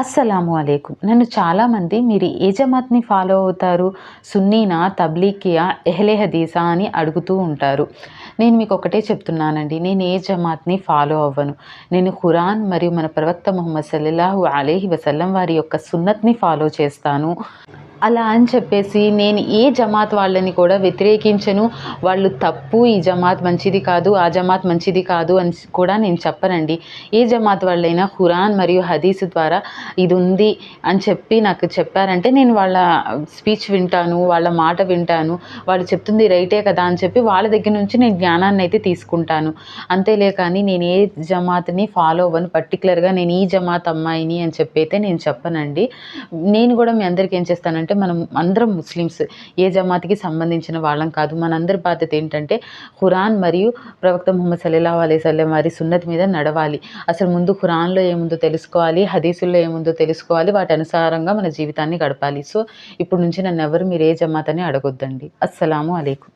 అస్సలాము అలైకుం. నన్ను చాలామంది మీరు ఏ జమాత్ని ఫాలో అవుతారు? సున్నీనా తబ్లీకియా ఎహ్లే హదీసా అని అడుగుతూ ఉంటారు. నేను మీకు ఒకటే చెప్తున్నానండి నేను ఏ జమాత్ని ఫాలో అవ్వను. నేను ఖురాన్ మరియు మన ప్రవక్త ముహమ్మద్ సల్లాహు అలీహి వసల్లం వారి యొక్క సున్నత్ని ఫాలో చేస్తాను. అలా అని చెప్పేసి నేను ఏ జమాత్ వాళ్ళని కూడా వ్యతిరేకించను. వాళ్ళు తప్పు ఈ జమాత్ మంచిది కాదు ఆ జమాత్ మంచిది కాదు అని కూడా నేను చెప్పనండి. ఏ జమాత్ వాళ్ళైనా ఖురాన్ మరియు హదీస్ ద్వారా ఇది ఉంది అని చెప్పి నాకు చెప్పారంటే నేను వాళ్ళ స్పీచ్ వింటాను వాళ్ళ మాట వింటాను. వాళ్ళు చెప్తుంది రైటే కదా అని చెప్పి వాళ్ళ దగ్గర నుంచి నేను జ్ఞానాన్ని అయితే తీసుకుంటాను. అంతేలే కానీ నేను ఏ జమాత్ని ఫాలో అవ్వను. పర్టికులర్గా నేను ఈ జమాత్ అమ్మాయిని అని చెప్పి అయితే నేను చెప్పనండి. నేను కూడా మీ అందరికీ ఏం చేస్తానంటే మనం అందరం ముస్లిమ్స్ ఏ జమాతికి సంబంధించిన వాళ్ళం కాదు. మనందరి బాధ్యత ఏంటంటే ఖురాన్ మరియు ప్రవక్త ముహమ్మద్ సల్లా అలైవల్లం వారి సున్నతి మీద నడవాలి. అసలు ముందు ఖురాన్లో ఏముందో తెలుసుకోవాలి హదీసుల్లో ఏముందో తెలుసుకోవాలి వాటి అనుసారంగా మన జీవితాన్ని గడపాలి. సో ఇప్పుడు నుంచి నన్ను ఎవరు మీరు ఏ జమాత్ అని అడగొద్దండి. అస్సలాము అలైకుం.